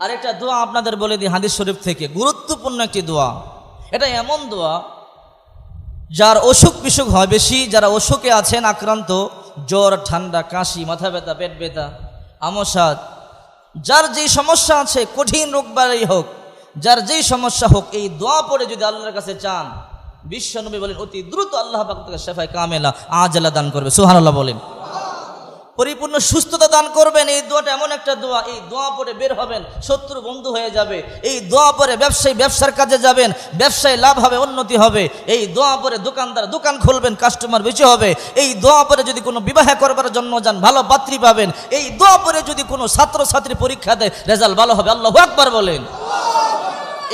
আরেকটা দোয়া আপনাদের বলে দিই হাদিস শরীফ থেকে। গুরুত্বপূর্ণ একটি দোয়া। এটা এমন দোয়া, যার অসুখ বিসুখ হয় বেশি, যারা অসুখে আছেন, আক্রান্ত, জ্বর, ঠান্ডা, কাশি, মাথা ব্যথা, পেট ব্যথা, আমসাদ, যার যেই সমস্যা আছে, কঠিন রোগ বাড়াই হোক, যার যেই সমস্যা হোক, এই দোয়া পড়ে যদি আল্লাহর কাছে চান বিশ্বনবী বলেন, অতি দ্রুত আল্লাহ পাক তাকে শেফায় কামেলা, আজালা দান করবে। সুহানাল্লাহ বলেন। পরিপূর্ণ সুস্থতা দান করবেন। এই দোয়াটা এমন একটা দোয়া, এই দোয়া পরে বের হবেন, শত্রু বন্ধু হয়ে যাবে। এই দোয়া পরে ব্যবসায়ী ব্যবসার কাজে যাবেন, ব্যবসায় লাভ হবে, উন্নতি হবে। এই দোয়া পরে দোকানদার, দোকান খুলবেন কাস্টমার বেশি হবে। এই দোয়া পরে যদি কোনো বিবাহ করবার জন্য যান, ভালো পাত্রী পাবেন। এই দোয়া পরে যদি কোনো ছাত্র ছাত্রী পরীক্ষা দেয়, রেজাল্ট ভালো হবে, আল্লাহ একবার বলেন।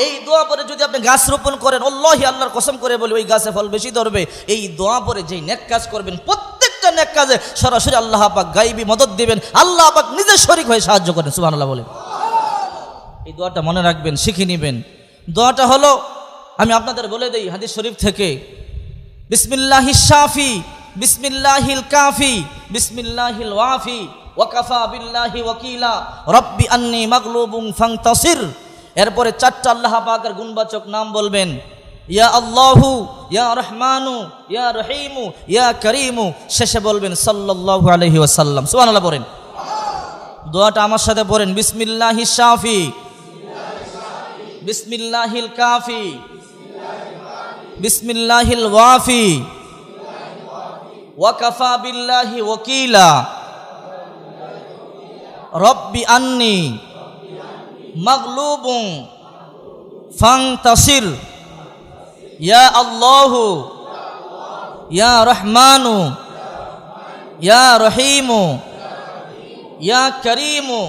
এই দোয়া পরে যদি আপনি গাছ রোপণ করেন অল্লাহি আল্লাহর কসম করে বলি ওই গাছে ফল বেশি ধরবে। এই দোয়া পরে যেই নেক কাজ করবেন প্রত্যেকটা নেক কাজে সরাসরি আল্লাহ পাক গাইবি মদত দিবেন, আল্লাহ পাক নিজের শরিক হয়ে সাহায্য করেন, সুবহানাল্লাহ বলেন। এই দোয়াটা মনে রাখবেন, শিখে নেবেন। দোয়াটা হলো, আমি আপনাদের বলে দিই, হাদিস শরীফ থেকে, বিসমিল্লাহি শাফি, বিসমিল্লাহিল কাফি, বিসমিল্লাহিল ওয়াফি ওয়াকাফা বিল্লাহি ওয়াকিলা, রব্বি আন্নি মাগলুবুন ফাংতাসির। এরপরে চারটা আল্লাহ পাকের গুণবাচক নাম বলবেন ইয়া আল্লাহু, ইয়া রহমানু, ইয়া রহিমু, ইয়া করিমু। শেষে বলবেন, সাল্লাল্লাহু আলাইহি ওয়াসাল্লাম। সুবহানাল্লাহ পড়েন। দোয়াটা আমার সাথে পড়েন, বিসমিল্লাহি শাফি। বিসমিল্লাহিল কাফি। বিসমিল্লাহিল ওয়াফি। ওয়াকাফা বিল্লাহি ওয়াকিলা। রব্বি আন্নি। মাগলুবুন। ফাংতাসির। ইয়া আল্লাহু ইয়া রহমানু ইয়া রহিমু ইয়া করিমু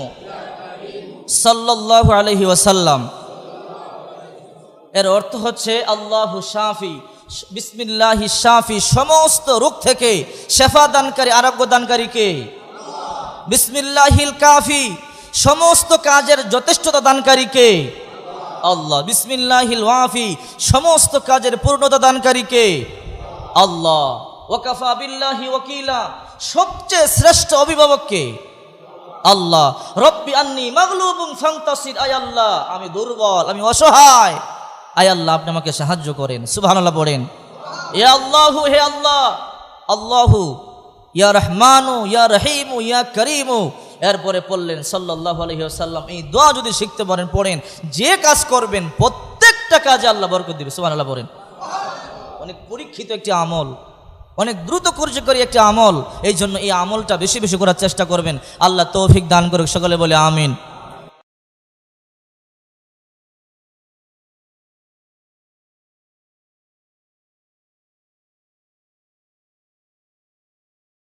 সাল্লাল্লাহু আলাইহি ওয়াসাল্লাম এর অর্থ হচ্ছে আল্লাহু শাফি। বিসমিল্লাহি শাফি। সমস্ত রোগ থেকে শেফা দানকারী আরোগ্য দানকারীকে বিসমিল্লাহিল কাফি। সমস্ত কাজের যথেষ্টতা দানকারীকে। আল্লাহ। বিসমিল্লাহিল ওয়াফি। সমস্ত কাজের পূর্ণতা দানকারীকে আল্লাহ। ওয়াকাফা বিল্লাহি ওয়াকিলা। সবচেয়ে শ্রেষ্ঠ অভিভাবককে আল্লাহ। রব্বি আন্নি মাগলুবুন ফাংতাসির আয় আল্লাহ, আমি দুর্বল, আমি অসহায়। আয় আল্লাহ, আপনি আমাকে সাহায্য করেন। সুবহানাল্লাহ পড়েন। এ আল্লাহু, হে আল্লাহ। আল্লাহু, ইয়া রহমানু, ইয়া রহিমু, ইয়া করিমু। এরপরে পড়লেন সাল্লাহ আলহিহাসাল্লাম এই দোয়া যদি শিখতে পারেন, পড়েন, যে কাজ করবেন, প্রত্যেকটা কাজে আল্লাহ বরকত দিবে, সুবহানাল্লাহ পড়েন। অনেক পরীক্ষিত একটি আমল, অনেক দ্রুত কার্যকরী একটি আমল এই জন্য এই আমলটা বেশি বেশি করার চেষ্টা করবেন। আল্লাহ তৌফিক দান করুক, সকলে বলে আমিন।